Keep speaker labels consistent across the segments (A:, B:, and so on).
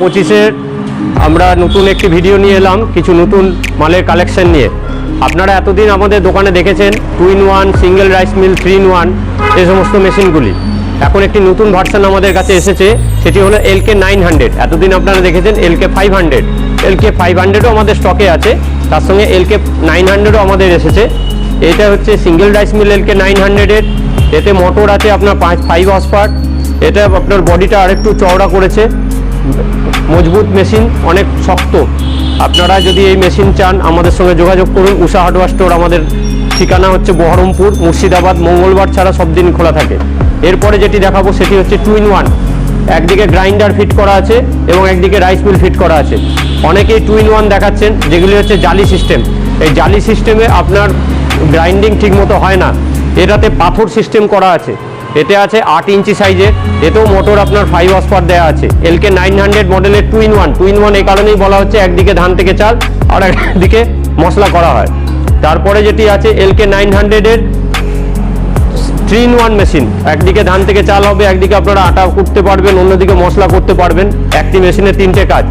A: পঁচিশের আমরা নতুন একটি ভিডিও নিয়ে এলাম, কিছু নতুন মালের কালেকশন নিয়ে। আপনারা এতদিন আমাদের দোকানে দেখেছেন two in one single rice mill three in one এই সমস্ত মেশিনগুলি। এখন একটি নতুন ভার্সন আমাদের কাছে এসেছে, সেটি হলো এলকে নাইন হান্ড্রেড এতদিন আপনারা দেখেছেন LK five hundred LK five হান্ড্রেডও আমাদের স্টকে আছে, তার সঙ্গে এলকে নাইন হান্ড্রেডও আমাদের এসেছে। এটা হচ্ছে single rice mill LK nine হান্ড্রেডের এতে মোটর আছে আপনার পাঁচ ফাইভ হসপার এটা আপনার বডিটা আরেকটু চওড়া করেছে। মজবুত মেশিন অনেক শক্ত। আপনারা যদি এই মেশিন চান, আমাদের সঙ্গে যোগাযোগ করুন। উষা হার্ডওয়ার স্টোর আমাদের ঠিকানা হচ্ছে বহরমপুর, মুর্শিদাবাদ, মঙ্গলবার ছাড়া সব দিন খোলা থাকে। এরপরে যেটি দেখাবো সেটি হচ্ছে টু ইন ওয়ান। একদিকে গ্রাইন্ডার ফিট করা আছে এবং একদিকে রাইস মিল ফিট করা আছে। অনেকেই টু ইন ওয়ান দেখাচ্ছেন, যেগুলি হচ্ছে জালি সিস্টেম। এই জালি সিস্টেমে আপনার গ্রাইন্ডিং ঠিকমতো হয় না। এটাতে পাথর সিস্টেম করা আছে। এতে আছে আট ইঞ্চি সাইজের, এতেও মোটর আপনার ফাইভ হসপার দেওয়া আছে। এলকে নাইন হান্ড্রেড মডেলের two in one two in one এই কারণেই বলা হচ্ছে একদিকে ধান থেকে চাল আর একদিকে মশলা করা হয়। তারপরে যেটি আছে এলকে নাইন হান্ড্রেডের থ্রি ইন ওয়ান মেশিন একদিকে ধান থেকে চাল হবে, একদিকে আপনারা আটা করতে পারবেন, অন্যদিকে মশলা করতে পারবেন। একটি মেশিনে তিনটে কাজ।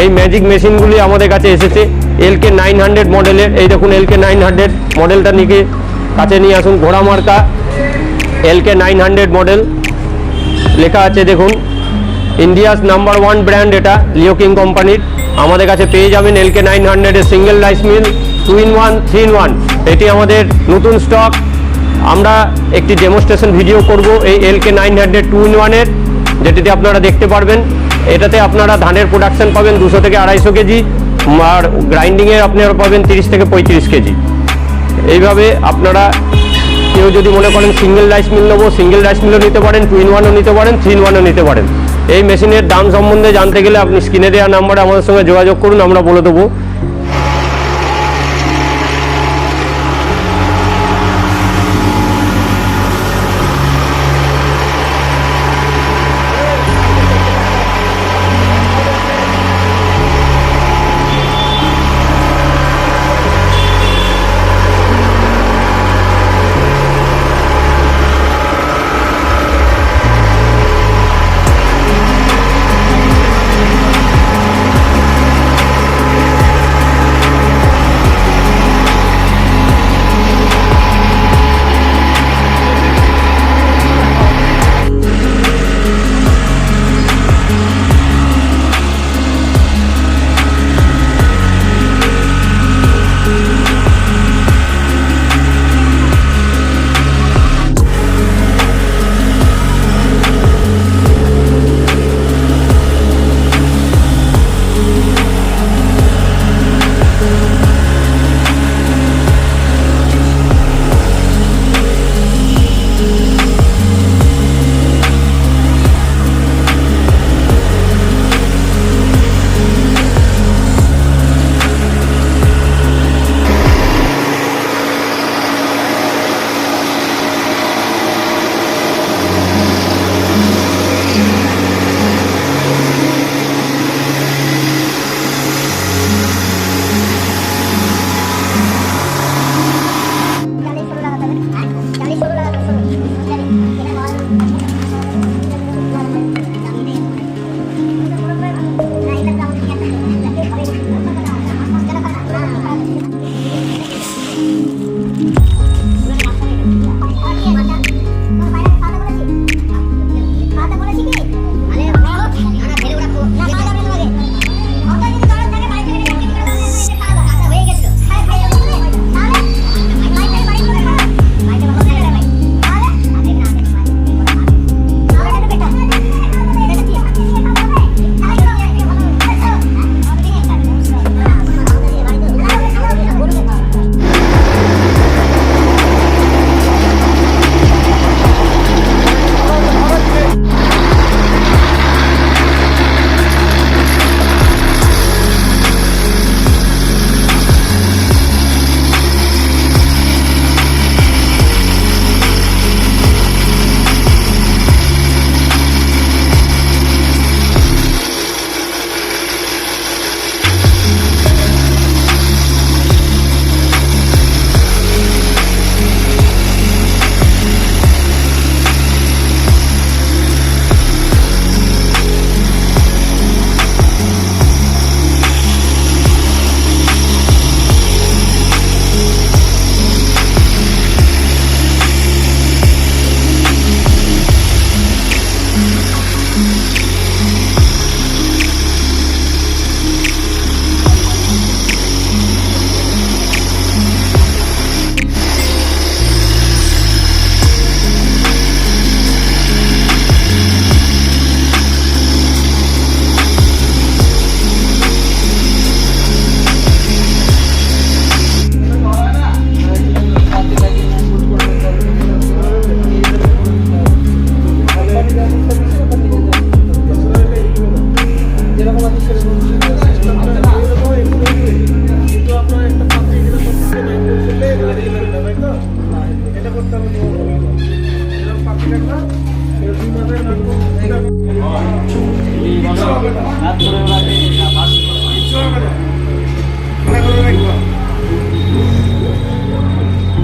A: এই ম্যাজিক মেশিনগুলি আমাদের কাছে এসেছে এলকে নাইন হান্ড্রেড মডেলের এই দেখুন এলকে নাইন হান্ড্রেড মডেলটা নিয়ে কাছে নিয়ে আসুন, ঘোড়া মার্কা এলকে নাইন হান্ড্রেড মডেল লেখা আছে দেখুন ইন্ডিয়াস নাম্বার ওয়ান ব্র্যান্ড এটা লিও কিং কোম্পানির আমাদের কাছে পেয়ে যাবেন এলকে নাইন হান্ড্রেডের single rice mill two in one three in one এটি আমাদের নতুন স্টক আমরা একটি ডেমোস্ট্রেশন ভিডিও করব এই LK nine hundred two in ওয়ানের যেটিতে আপনারা দেখতে পারবেন। এটাতে আপনারা ধানের প্রোডাকশন পাবেন দুশো থেকে আড়াইশো কেজি, আর গ্রাইন্ডিংয়ের আপনারা পাবেন তিরিশ থেকে পঁয়ত্রিশ কেজি। এইভাবে আপনারা কেউ যদি মনে করেন সিঙ্গেল রাইস মিল নেব সিঙ্গেল রাইস মিলও নিতে পারেন টু ইন ওয়ানও নিতে পারেন থ্রি ইন ওয়ানও নিতে পারেন। এই মেশিনের দাম সম্বন্ধে জানতে গেলে আপনি স্ক্রিনে দেওয়া নাম্বারে আমাদের সঙ্গে যোগাযোগ করুন, আমরা বলে দেবো।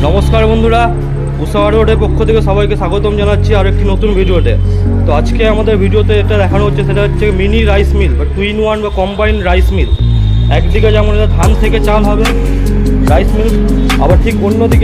B: নমস্কার বন্ধুরা উষাওয়ার রোডের পক্ষ থেকে সবাইকে স্বাগতম জানাচ্ছি আর একটি নতুন ভিডিওতে। তো আজকে আমাদের ভিডিওতে এটা দেখানো হচ্ছে সেটা হচ্ছে মিনি রাইস মিল বা টু ইন ওয়ান বা কম্বাইন্ড রাইস মিল। একদিকে যেমন এটা ধান থেকে চাল হবে, রাইস মিল, আবার ঠিক অন্যদিকে